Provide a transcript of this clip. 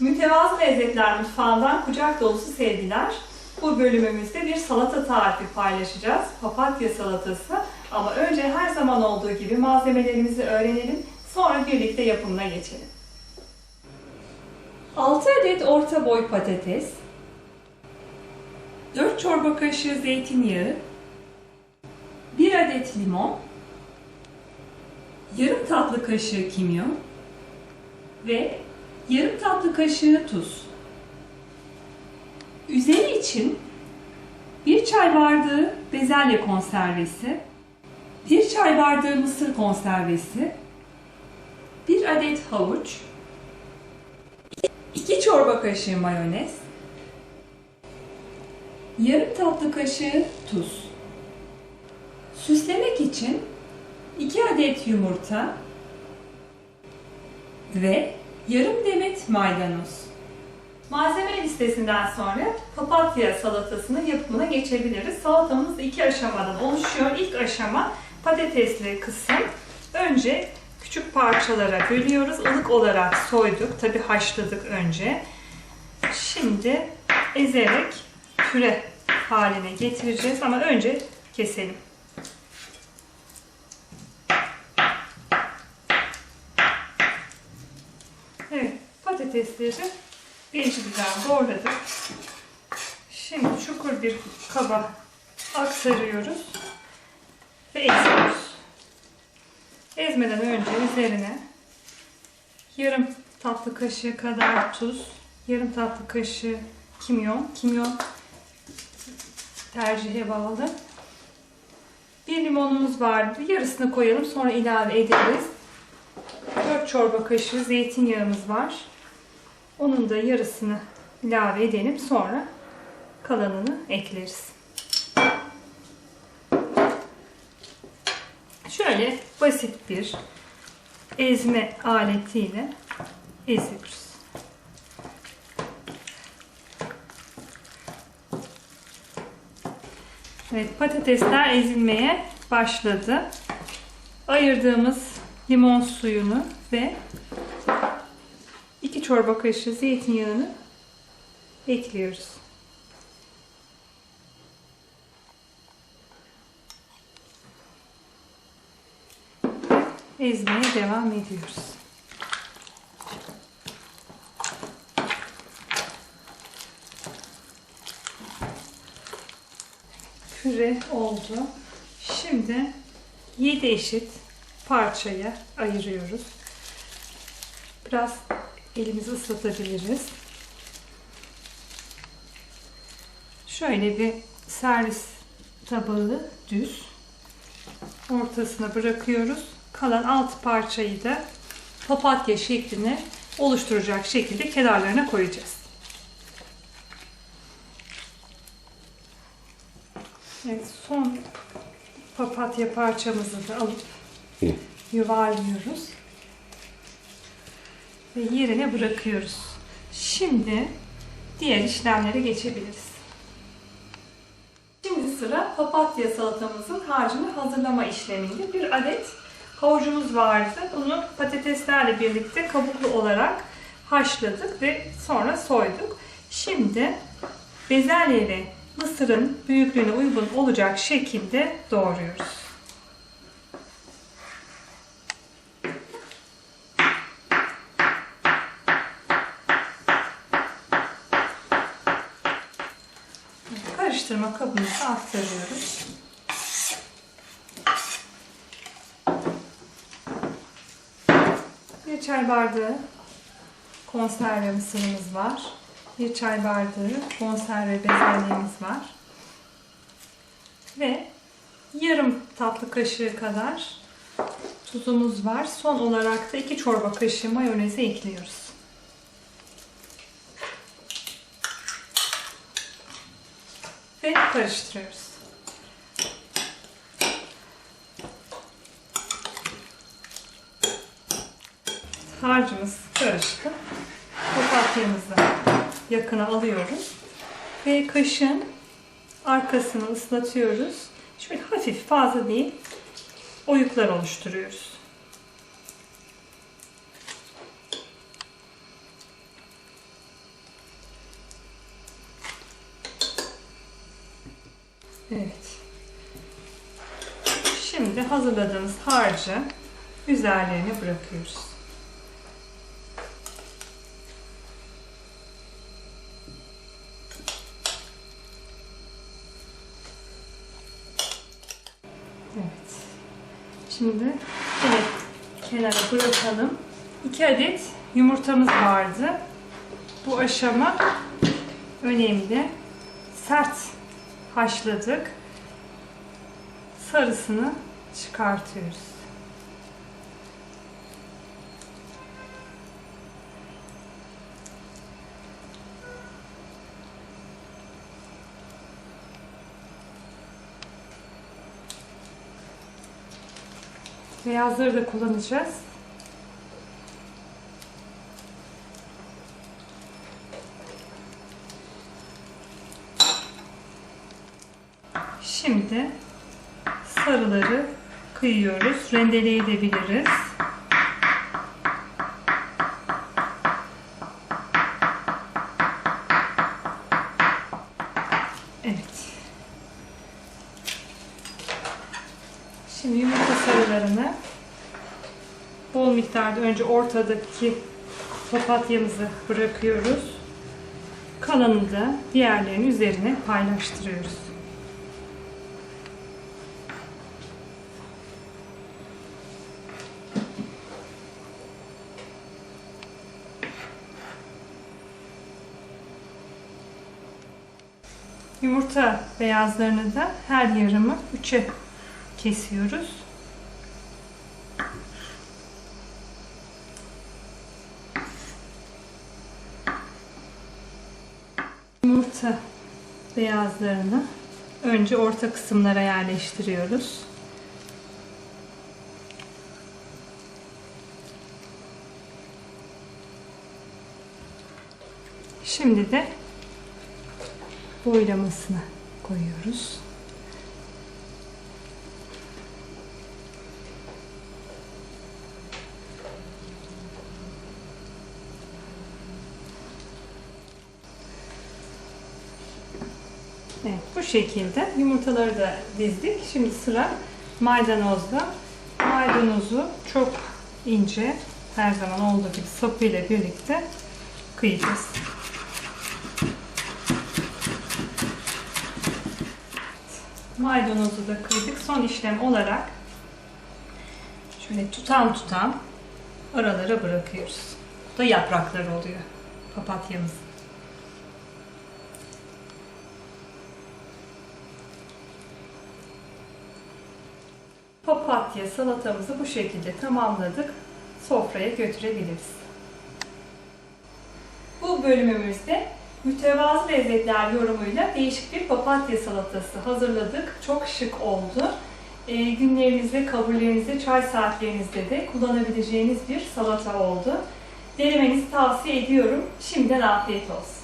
Mütevazı Lezzetler Mutfağı'ndan kucak dolusu sevgiler. Bu bölümümüzde bir salata tarifi paylaşacağız. Papatya salatası. Ama önce her zaman olduğu gibi malzemelerimizi öğrenelim. Sonra birlikte yapımına geçelim. 6 adet orta boy patates, 4 çorba kaşığı zeytinyağı, 1 adet limon, yarım tatlı kaşığı kimyon ve yarım tatlı kaşığı tuz. Üzeri için 1 çay bardağı bezelye konservesi, 1 çay bardağı mısır konservesi, 1 adet havuç, 2 çorba kaşığı mayonez, yarım tatlı kaşığı tuz. Süslemek için 2 adet yumurta ve yarım demet maydanoz. Malzeme listesinden sonra papatya salatasının yapımına geçebiliriz. Salatamız iki aşamadan oluşuyor. İlk aşama patatesli kısım. Önce küçük parçalara bölüyoruz. Ilık olarak soyduk. Tabi haşladık önce. Şimdi ezerek püre haline getireceğiz ama önce keselim. Evet, patatesleri bincirden doğradık. Şimdi çukur bir kaba aktarıyoruz ve eziyoruz. Ezmeden önce üzerine yarım tatlı kaşığı kadar tuz, yarım tatlı kaşığı kimyon, kimyon tercihe bağlı. Bir limonumuz vardı. Yarısını koyalım sonra ilave ederiz. 4 çorba kaşığı zeytinyağımız var. Onun da yarısını ilave edelim. Sonra kalanını ekleriz. Şöyle basit bir ezme aletiyle eziyoruz. Evet, patatesler ezilmeye başladı. Ayırdığımız limon suyunu ve 2 çorba kaşığı zeytinyağını ekliyoruz. Ezmeye devam ediyoruz. Püre oldu. Şimdi 7 eşit parçaya ayırıyoruz. Biraz elimizi ıslatabiliriz. Şöyle bir servis tabağı düz ortasına bırakıyoruz. Kalan alt parçayı da papatya şeklini oluşturacak şekilde kenarlarına koyacağız. Evet, son papatya parçamızı da alıp yuvarlıyoruz ve yerine bırakıyoruz. Şimdi diğer işlemlere geçebiliriz. Şimdi sıra papatya salatamızın harcını hazırlama işleminde. Bir adet havucumuz vardı. Bunu patateslerle birlikte kabuklu olarak haşladık ve sonra soyduk. Şimdi bezelye ve mısırın büyüklüğüne uygun olacak şekilde doğruyoruz. Karıştırma kabımıza aktarıyoruz. Bir çay bardağı konserve mısırımız var. Bir çay bardağı konserve bezelyemiz var. Ve yarım tatlı kaşığı kadar tuzumuz var. Son olarak da 2 çorba kaşığı mayonezi ekliyoruz. Ve karıştırıyoruz. Harcımız karıştı. Papatyamızı yakına alıyoruz. Ve kaşığın arkasını ıslatıyoruz. Şöyle hafif fazla değil oyuklar oluşturuyoruz. Evet. Şimdi hazırladığımız harcı üzerlerine bırakıyoruz. Evet. Şimdi evet kenara bırakalım. 2 adet yumurtamız vardı. Bu aşama önemli. Sert haşladık. Sarısını çıkartıyoruz. Beyazları da kullanacağız. Şimdi sarıları kıyıyoruz. Rendeleyebiliriz. Evet. Şimdi yumurta sarılarını bol miktarda önce ortadaki papatyamızı bırakıyoruz. Kalanını da diğerlerinin üzerine paylaştırıyoruz. Yumurta beyazlarını da her yarımı üçe kesiyoruz. Yumurta beyazlarını önce orta kısımlara yerleştiriyoruz. Şimdi de boylamasına koyuyoruz. Evet, bu şekilde yumurtaları da dizdik. Şimdi sıra maydanozda. Maydanozu çok ince, her zaman olduğu gibi sapıyla birlikte kıyacağız. Maydanozu da kıydık. Son işlem olarak şöyle tutam tutam aralara bırakıyoruz. Bu da yaprakları oluyor papatyamızın. Papatya salatamızı bu şekilde tamamladık. Sofraya götürebiliriz. Bu bölümümüzde mütevazı lezzetler yorumuyla değişik bir papatya salatası hazırladık. Çok şık oldu. E, günlerinizde, kabullerinizde, çay saatlerinizde de kullanabileceğiniz bir salata oldu. Denemenizi tavsiye ediyorum. Şimdiden afiyet olsun.